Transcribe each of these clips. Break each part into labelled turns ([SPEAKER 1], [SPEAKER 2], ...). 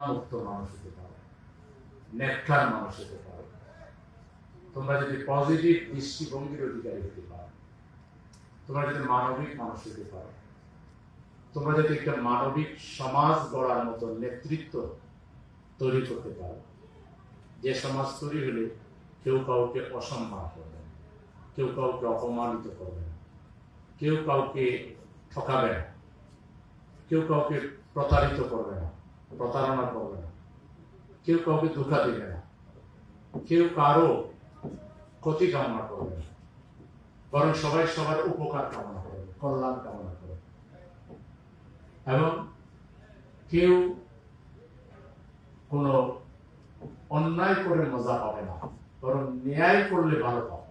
[SPEAKER 1] মুক্ত মানুষ হতে পারো। নেককার মানুষ হতে পারো। তোমরা যদি পজিটিভ দৃষ্টিভঙ্গির অধিকারী হতে পারো, তোমরা যদি মানবিক মানুষ হতে পারো, তোমরা যদি একটা মানবিক সমাজ গড়ার মতো নেতৃত্ব তৈরি করতে পারো, যে সমাজ তৈরি হলে কেউ কাউকে অসম্মান করবে কেউ কাউকে অপমানিত করবে কেউ কাউকে ঠকাবে না, কেউ কাউকে প্রতারিত করবে না। প্রতারণা করবে না। কেউ কাউকে ধোকা দিবে না। কেউ কারও ক্ষতি কামনা করবে না। বরং সবাই সবার উপকার কামনা করবে, কল্যাণ কামনা করবে। এবং কেউ কোনো অন্যায় করে মজা পাবে না, বরং ন্যায় করলে ভালো পাবে।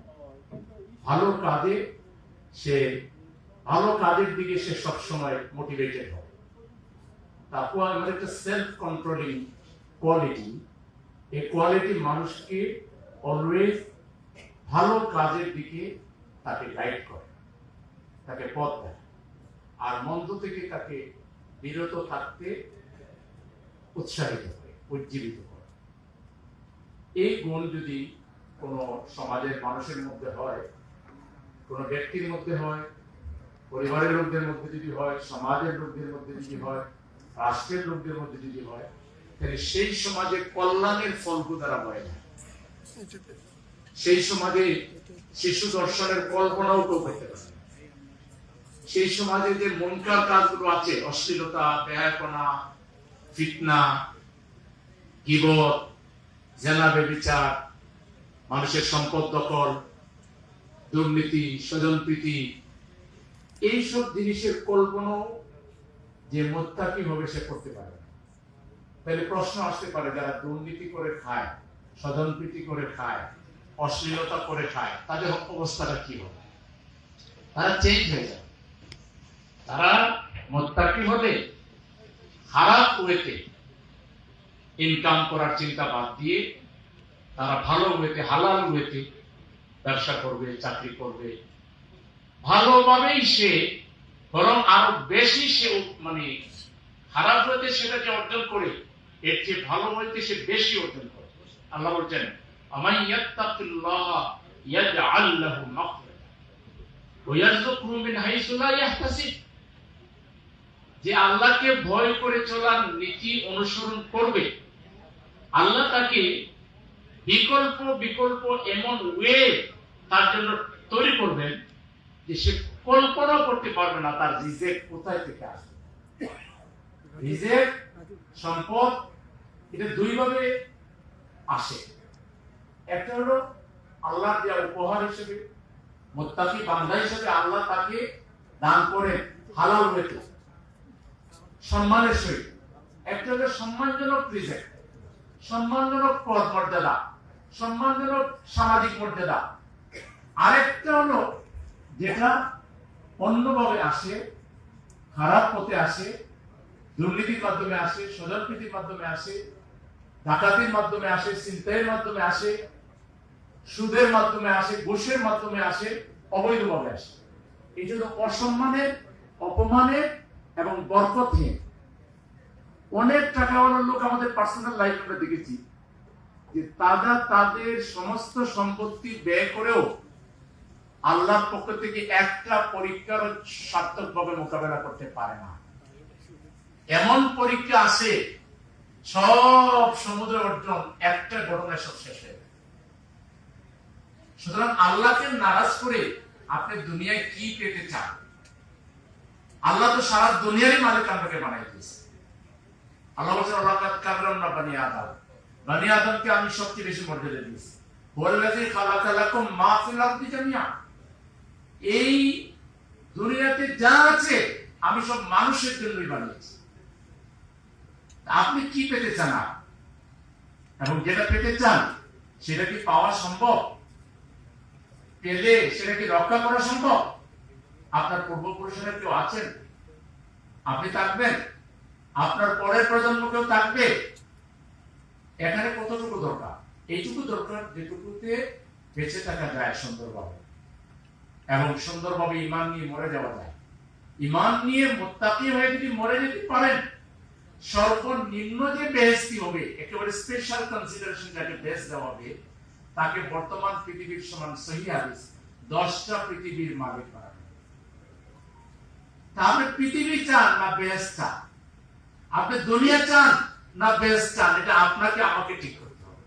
[SPEAKER 1] ভালো কাজে সে, ভালো কাজের দিকে সে সবসময় মোটিভেটেড হবে। তারপর আমার একটা সেলফ কন্ট্রোলিং কোয়ালিটি এই কোয়ালিটি মানুষকে অলওয়েজ ভালো কাজের দিকে তাকে গাইড করে, তাকে পথ দেয়। আর মন্দ থেকে তাকে বিরত থাকতে উৎসাহিত করে, উজ্জীবিত করে। এই গুণ যদি কোনো সমাজের মানুষের মধ্যে হয়, কোনো ব্যক্তির মধ্যে হয়, পরিবারের লোকদের মধ্যে যদি হয়, সমাজের লোকদের মধ্যে যদি হয় রাষ্ট্রের লোকদের মধ্যে যদি হয়, তাহলে সেই সমাজে কল্যাণের ফলকু দ্বারা বয়ে যায় সেই সমাজে শিশু দর্শনের কল্পনাও কেউ করতে পারে সেই সমাজে যে মনকার কাজগুলো আছে, অশ্লীলতা ব্যয়াপনা ফিতনা, গিবত, জেনা বেবিচার, মানুষের সম্পদ দখল, দুর্নীতি, স্বজনপ্রীতি, এইসব জিনিসের কল্পনাও যে মোত্তাকি ভাবে সে করতে পারে? তাহলে প্রশ্ন আসতে পারে, যারা দুর্নীতি করে খায়, স্বজনপ্রীতি করে খায়, অশ্লীলতা করে খায়, তাদের অবস্থাটা কি হবে? তারা চেঞ্জ হয়ে যাবে। তারা মোত্তাকি হলে খারাপ ওয়েতে ইনকাম করার চিন্তা বাদ দিয়ে তারা ভালো ওয়েতে, হালাল ওয়েতে ব্যবসা করবে, চাকরি করবে। ভালোভাবেই সে বরং আরও বেশি সে মানে খারাপ হইতে সেটা যে অর্জন করে, এর চেয়ে ভালো হইতে সে বেশি অর্জন করে। আল্লাহ বলছেন যে আল্লাহকে ভয় করে চলার নীতি অনুসরণ করবে, আল্লাহ তাকে বিকল্প বিকল্প এমন ওয়ে তার জন্য তৈরি করবেন যে সে কল্পনা করতে পারবে না তার রিজেক কোথায় থেকে আসবে। রিজেক, সম্পদ, এটা দুইভাবে আসে। একটা হলো আল্লাহ দেওয়া উপহার হিসেবে, মোত্তাকি বান্দা হিসেবে আল্লাহ তাকে দান করে হালাল হয়েছে সম্মানের সহিত। একটা হলো সম্মানজনক রিজেক্ট সম্মানজনক পদ মর্যাদা সম্মানজনক সামাজিক মর্যাদা। আরেকটা হলো যেটা অন্যভাবে আসে, খারাপ পথে আসে, দুর্নীতির মাধ্যমে আসে, স্বজনপ্রীতির মাধ্যমে আসে, ডাকাতির মাধ্যমে আসে চিন্তায়ের মাধ্যমে আসে, সুদের মাধ্যমে আসে, ঘুষের মাধ্যমে আসে, অবৈধভাবে আসে। এই জন্য অসম্মানের, অপমানের এবং বরকতহীন অনেক টাকাওয়ালার লোক আমাদের পার্সোনাল লাইফ আমরা দেখেছি যে তারা তাদের সমস্ত সম্পত্তি ব্যয় করেও আল্লাহর পক্ষ থেকে একটা পরীক্ষার সার্থকভাবে মোকাবেলা করতে পারে না। এমন পরীক্ষা আছে, সব সমুদ্র অর্জন, একটা ঘটনায় সব শেষ হয়ে সুতরাং আল্লাহকে নারাজ করে আপনি দুনিয়ায় কি পেতে চান? আল্লাহ তো সারা দুনিয়ারই মালিক আপনাকে বানাই দিয়েছে। আল্লাহ বলছেন আল্লাহ কাবরাম না আদমকে আমি সবচেয়ে বেশি মর্যাদা দিয়েছি। মা ফিল আরদি জামিআ। এই দুনিয়াতে যা আছে, আমি সব মানুষের জন্যই বানিয়েছি। আপনি কি পেতে চান এবং যেটা পেতে চান, সেটা কি পাওয়া সম্ভব? পেলে সেটা কি রক্ষা করা সম্ভব? আপনার পূর্বপুরুষেরা কেউ আছেন? আপনি থাকবেন? আপনার পরের প্রজন্ম কেউ থাকবে? এখানে কতটুকু দরকার? এইটুকু দরকার, যেটুকুতে বেঁচে থাকা যায় সুন্দরভাবে। এবং সুন্দরভাবে ইমান নিয়ে মরে যাওয়া যায়। ইমান নিয়ে মোত্তাকি হয়ে যদি মরে যেতে পারেন, সর্বনিম্ন যে বেহেস্তি হবে, একেবারে স্পেশাল কনসিডারেশন যাকে বেহেস দেওয়া হবে, তাকে বর্তমান পৃথিবীর সমান সহি হাদিস, দশটা পৃথিবীর মালিক করা তাহলে পৃথিবী চান না বেহেস চান? আপনি দুনিয়া চান না বেহেস চান? এটা আপনাকে, আমাকে ঠিক করতে হবে।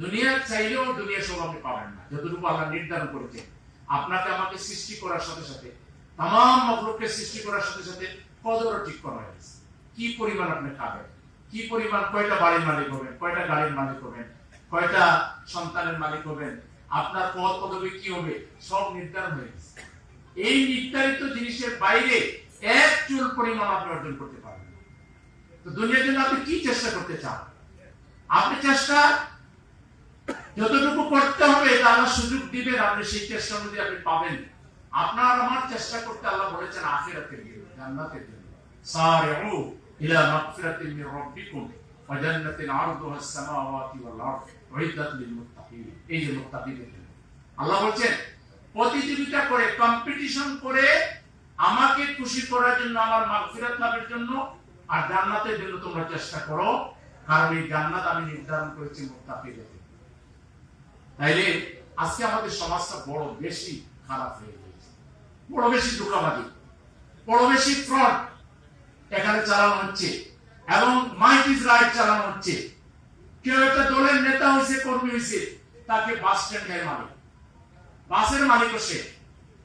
[SPEAKER 1] দুনিয়া চাইলেও দুনিয়া সব আপনি পাবেন না। যতটুকু আল্লাহ নির্ধারণ করেছে আপনাকে আমাকে সৃষ্টি করার সাথে সাথে তাম মখলুককে সৃষ্টি করার সাথে সাথে কদরও ঠিক করা হয়েছে কি পরিমাণ আপনি খাবেন? কি পরিমাণ কয়টা বাড়ির মালিক হবেন? কয়টা গাড়ির মালিক হবেন? কয়টা সন্তানের মালিক হবেন? আপনার পদ পদবি কি হবে? সব নির্ধারণ হয়ে গেছে। এই নির্ধারিত জিনিসের বাইরে এক চুল পরিমাণ আপনি অর্জন করতে পারবেন তো দুনিয়ার জন্য আপনি কি চেষ্টা করতে চান? আপনি চেষ্টা যতটুকু করতে হবে আল্লাহ সুযোগ দিবেন, আপনি সেই চেষ্টা অনুযায়ী আপনি পাবেন। আপনার আমার চেষ্টা করতে আল্লাহ বলেছেন আখিরাতের জন্য জান্নাতের জন্য। সারিউ ইলা মাগফিরাতিন মির রাব্বিকুম, ওয়া জান্নাতিন আরদুহা আস-সামাওয়াতি ওয়াল আরদ, উইদ্দাত লিল মুত্তাকিন। এই যে মুত্তাকিদের জন্য। আল্লাহ বলছেন, প্রতিযোগিতা করে কম্পিটিশন করে আমাকে খুশি করার জন্য, আমার মাগফিরাত লাভের জন্য আর জান্নাতের জন্য তোমরা চেষ্টা করো। কারণ এই জান্নাত আমি নির্ধারণ করেছি মুত্তাকিদের জন্য। তাইলে আজকে আমাদের সমাজটা বড় বেশি খারাপ হয়ে গেছে। বড় বেশি ধোকাবাজি, বড় বেশি ফ্রড এখানে চালানো হচ্ছে এবং মাইট ইজ রাইট চালানো হচ্ছে। কেউ একটা দলের নেতা হয়েছে, কর্মী হয়েছে, তাকে বাস স্ট্যান্ডের মালিক বাসের মালিকও সে।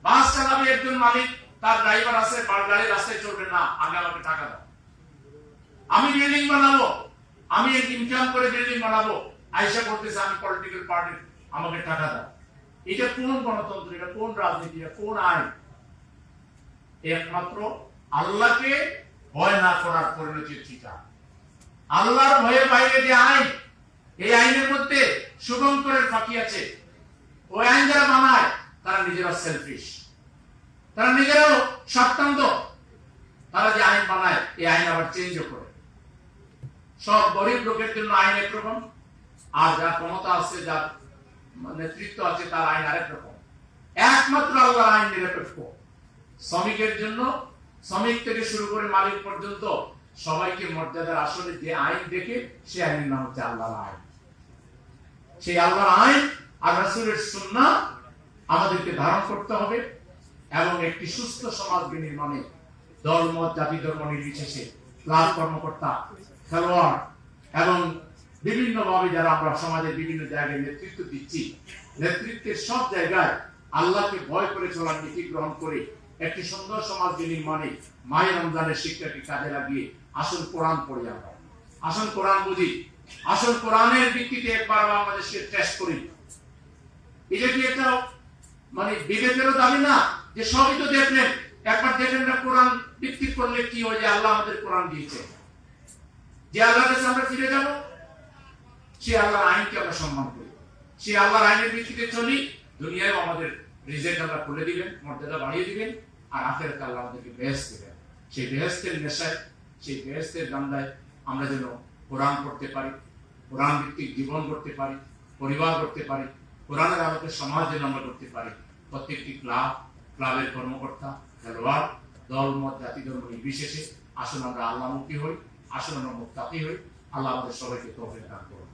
[SPEAKER 1] বাস চালাবে একজন মালিক, তার ড্রাইভার আছে গাড়ি রাস্তায় চলবে না, আগে আমাকে টাকা দাও। আমি বিল্ডিং বানাবো, আমি ইনকাম করে বিল্ডিং বানাবো, আইসা করতেছে আমি পলিটিক্যাল পার্টি আমাকে টাকা দাও। এটা কোন গণতন্ত্র? এটা কোন রাজনীতি? কোন আইন? একমাত্র আল্লাহকে ভয় না করার পরিণতির ঠিকা। আল্লাহর ভয়ের বাইরে যে আইন, এই আইনের মধ্যে শুভঙ্করের ফাঁকি আছে। ওই আইন যারা বানায়, তারা নিজেরা সেলফিশ তারা নিজেরাও স্বার্থান্ত তারা যে আইন বানায়, এই আইন আবার চেঞ্জও করে। সব গরিব লোকের জন্য আইন একরকম। আর যার ক্ষমতা আছে, যার নেতৃত্ব আছে তার আইন আরেক রকম। একমাত্র আল্লাহর আইন নিরপেক্ষ শ্রমিকের জন্য, শ্রমিক থেকে শুরু করে মালিক পর্যন্ত সবাইকে মর্যাদার আসলে যে আইন দেখে সে আইনের নাম হচ্ছে আল্লাহর আইন। সেই আল্লাহর আইন আর রাসূলের সুন্নাহ আমাদেরকে ধারণ করতে হবে এবং একটি সুস্থ সমাজ বিনির্মাণে ধর্ম, জাতি ধর্ম নির্বিশেষে ক্লাব কর্মকর্তা, খেলোয়াড় এবং বিভিন্ন ভাবে যারা আমরা সমাজের বিভিন্ন জায়গায় নেতৃত্ব দিচ্ছি, নেতৃত্বের সব জায়গায় আল্লাহকে ভয় করে চলার নীতি গ্রহণ করে একটি সুন্দর সমাজ নির্মাণে মায়ের রমজানের শিক্ষাকে কাজে লাগিয়ে আসল কোরআন পড়ি আমরা। আসল কোরআন বুঝি। আসল কোরআনের ভিত্তিতে একবার বাংলাদেশকে টেস্ট করি। এটা কি একটা মানে বিবেকেরও দাবি না? যে সবই তো দেখলেন। একবার দেখেন না কোরআন ভিত্তিক করলে কি হয় যে আল্লাহ আমাদের কোরআন দিয়েছে। যে আল্লাহ কাছে আমরা ফিরে যাব? সে আল্লাহর আইনকে আমরা সম্মান করি। সে আল্লাহর আইনের ভিত্তিতে চলি দুনিয়ায় আমাদের রিজেক্ট আল্লাহ খুলে দিবেন, মর্যাদা বাড়িয়ে দিবেন, আর আখের আল্লাহ আমাদেরকে বেহেস্ত দিবেন। সেই বেহেস্তের নেশায়, সেই বেহেস্তের দান্দায় আমরা যেন কোরআন করতে পারি, কোরআন ভিত্তিক জীবন করতে পারি, পরিবার করতে পারি, কোরআনের আলোকে সমাজ যেন আমরা করতে পারি। প্রত্যেকটি ক্লাব, ক্লাবের কর্মকর্তা, খেলোয়াড়, দল, মত, জাতি, ধর্ম নির্বিশেষে আসুন আমরা আল্লাহমুখী হই, আসুন আমরা মুক্তাকি হই। আল্লাহ আমাদের সবাইকে তৌফিক দান করুন।